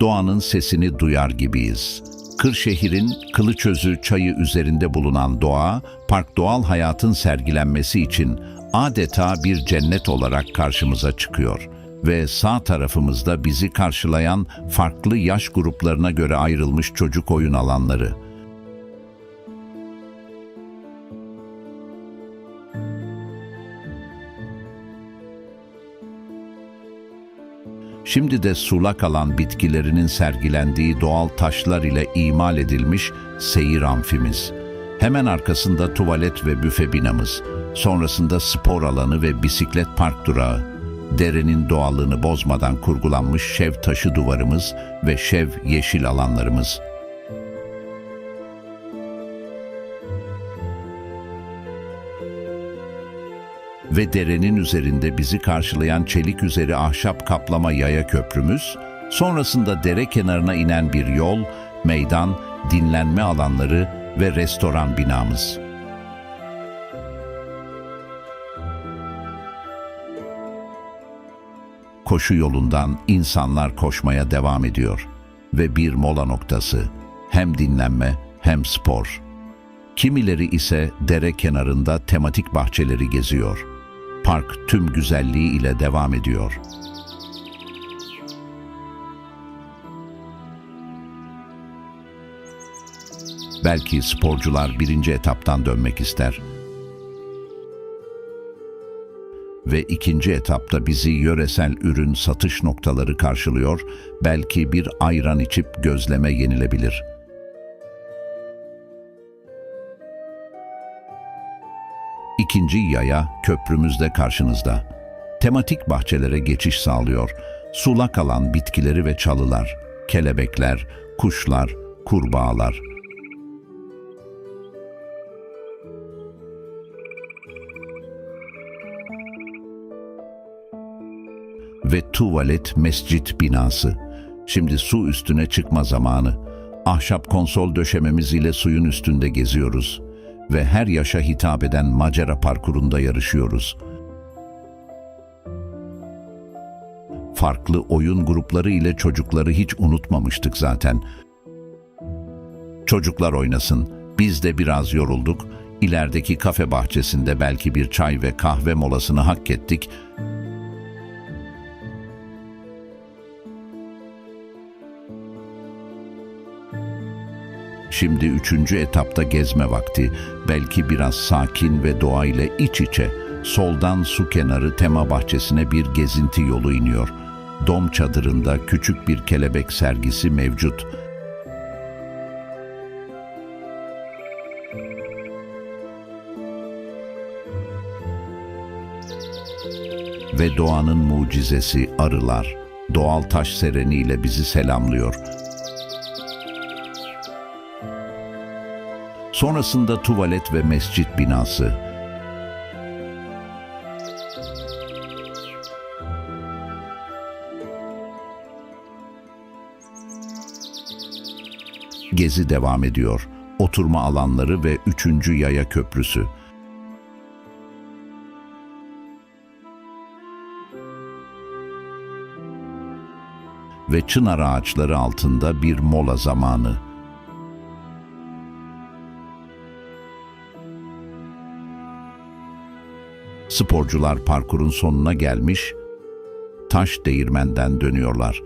Doğanın sesini duyar gibiyiz. Kırşehir'in Kılıçözü çayı üzerinde bulunan doğa, park doğal hayatın sergilenmesi için adeta bir cennet olarak karşımıza çıkıyor. Ve sağ tarafımızda bizi karşılayan farklı yaş gruplarına göre ayrılmış çocuk oyun alanları. Şimdi de sulak alan bitkilerinin sergilendiği doğal taşlar ile imal edilmiş seyir amfimiz. Hemen arkasında tuvalet ve büfe binamız. Sonrasında spor alanı ve bisiklet park durağı. Derenin doğallığını bozmadan kurgulanmış şev taşı duvarımız ve şev yeşil alanlarımız. Ve derenin üzerinde bizi karşılayan çelik üzeri ahşap kaplama yaya köprümüz, sonrasında dere kenarına inen bir yol, meydan, dinlenme alanları ve restoran binamız. Koşu yolundan insanlar koşmaya devam ediyor ve bir mola noktası, hem dinlenme hem spor. Kimileri ise dere kenarında tematik bahçeleri geziyor. Park tüm güzelliği ile devam ediyor. Belki sporcular birinci etaptan dönmek ister. Ve ikinci etapta bizi yöresel ürün satış noktaları karşılıyor, belki bir ayran içip gözleme yenilebilir.'' İkinci yaya köprümüzde karşınızda. Tematik bahçelere geçiş sağlıyor. Sulak alan bitkileri ve çalılar, kelebekler, kuşlar, kurbağalar. Ve tuvalet mescit binası. Şimdi su üstüne çıkma zamanı. Ahşap konsol döşememiz ile suyun üstünde geziyoruz ve her yaşa hitap eden macera parkurunda yarışıyoruz. Farklı oyun grupları ile çocukları hiç unutmamıştık zaten. Çocuklar oynasın, biz de biraz yorulduk, ilerideki kafe bahçesinde belki bir çay ve kahve molasını hak ettik Şimdi üçüncü etapta gezme vakti. Belki biraz sakin ve doğayla iç içe. Soldan su kenarı tema bahçesine bir gezinti yolu iniyor. Dom çadırında küçük bir kelebek sergisi mevcut. Ve doğanın mucizesi arılar. Doğal taş sereniyle bizi selamlıyor. Sonrasında tuvalet ve mescit binası. Gezi devam ediyor. Oturma alanları ve üçüncü yaya köprüsü. Ve çınar ağaçları altında bir mola zamanı. Sporcular parkurun sonuna gelmiş, taş değirmenden dönüyorlar.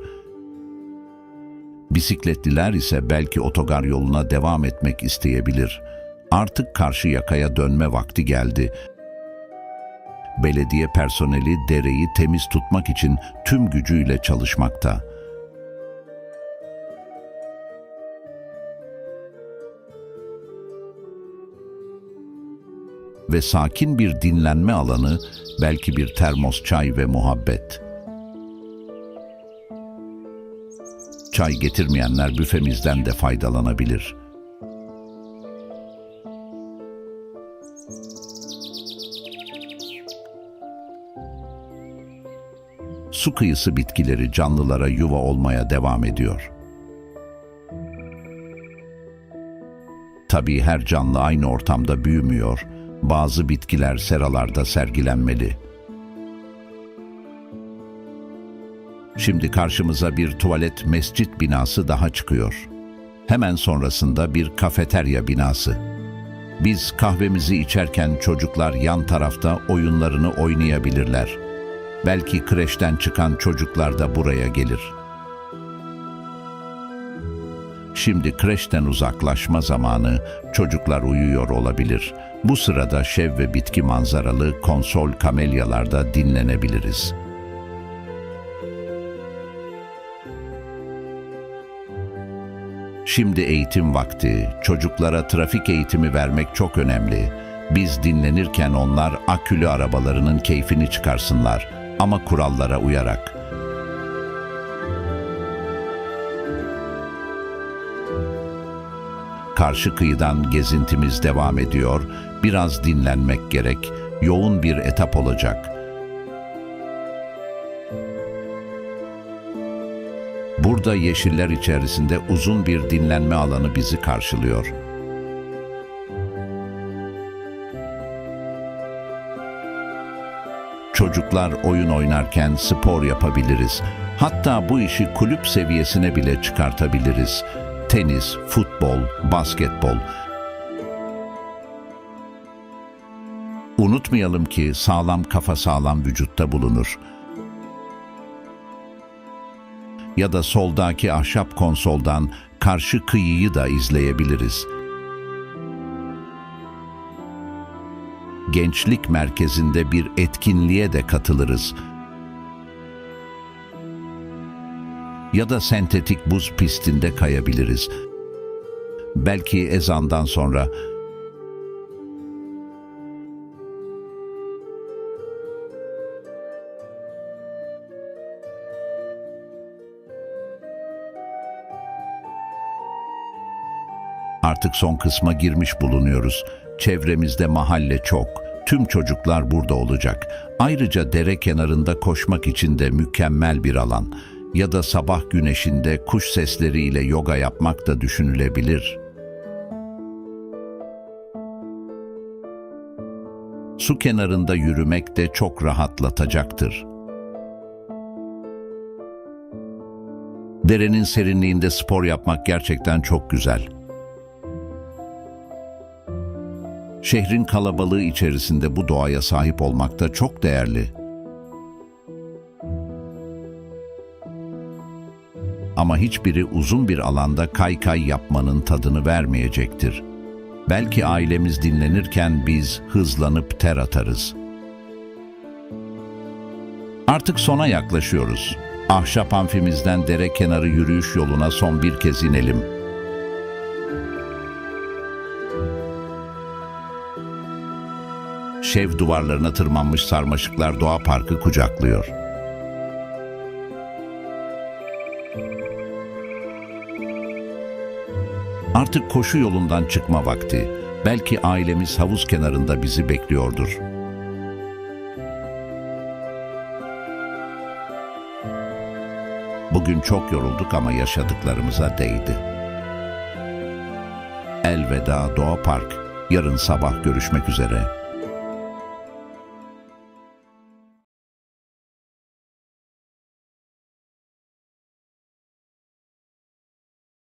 Bisikletliler ise belki otogar yoluna devam etmek isteyebilir. Artık karşı yakaya dönme vakti geldi. Belediye personeli dereyi temiz tutmak için tüm gücüyle çalışmakta. Ve sakin bir dinlenme alanı, belki bir termos çay ve muhabbet. Çay getirmeyenler büfemizden de faydalanabilir. Su kıyısı bitkileri canlılara yuva olmaya devam ediyor. Tabii her canlı aynı ortamda büyümüyor bazı bitkiler seralarda sergilenmeli. Şimdi karşımıza bir tuvalet mescit binası daha çıkıyor. Hemen sonrasında bir kafeterya binası. Biz kahvemizi içerken çocuklar yan tarafta oyunlarını oynayabilirler. Belki kreşten çıkan çocuklar da buraya gelir. Şimdi kreşten uzaklaşma zamanı, çocuklar uyuyor olabilir. Bu sırada şev ve bitki manzaralı konsol kamelyalarda dinlenebiliriz. Şimdi eğitim vakti. Çocuklara trafik eğitimi vermek çok önemli. Biz dinlenirken onlar akülü arabalarının keyfini çıkarsınlar ama kurallara uyarak. Karşı kıyıdan gezintimiz devam ediyor. Biraz dinlenmek gerek. Yoğun bir etap olacak. Burada yeşiller içerisinde uzun bir dinlenme alanı bizi karşılıyor. Çocuklar oyun oynarken spor yapabiliriz. Hatta bu işi kulüp seviyesine bile çıkartabiliriz. Tenis, futbol, basketbol. Unutmayalım ki sağlam kafa sağlam vücutta bulunur. Ya da soldaki ahşap konsoldan karşı kıyıyı da izleyebiliriz. Gençlik merkezinde bir etkinliğe de katılırız. Ya da sentetik buz pistinde kayabiliriz. Belki ezandan sonra Artık son kısma girmiş bulunuyoruz. Çevremizde mahalle çok. Tüm çocuklar burada olacak. Ayrıca dere kenarında koşmak için de mükemmel bir alan. Ya da sabah güneşinde kuş sesleriyle yoga yapmak da düşünülebilir. Su kenarında yürümek de çok rahatlatacaktır. Derenin serinliğinde spor yapmak gerçekten çok güzel. Şehrin kalabalığı içerisinde bu doğaya sahip olmak da çok değerli. Ama hiçbiri uzun bir alanda kaykay yapmanın tadını vermeyecektir. Belki ailemiz dinlenirken biz hızlanıp ter atarız. Artık sona yaklaşıyoruz. Ahşap amfimizden dere kenarı yürüyüş yoluna son bir kez inelim. Şev duvarlarına tırmanmış sarmaşıklar doğa parkı kucaklıyor. Artık koşu yolundan çıkma vakti. Belki ailemiz havuz kenarında bizi bekliyordur. Bugün çok yorulduk ama yaşadıklarımıza değdi. Elveda Doğa Park. Yarın sabah görüşmek üzere.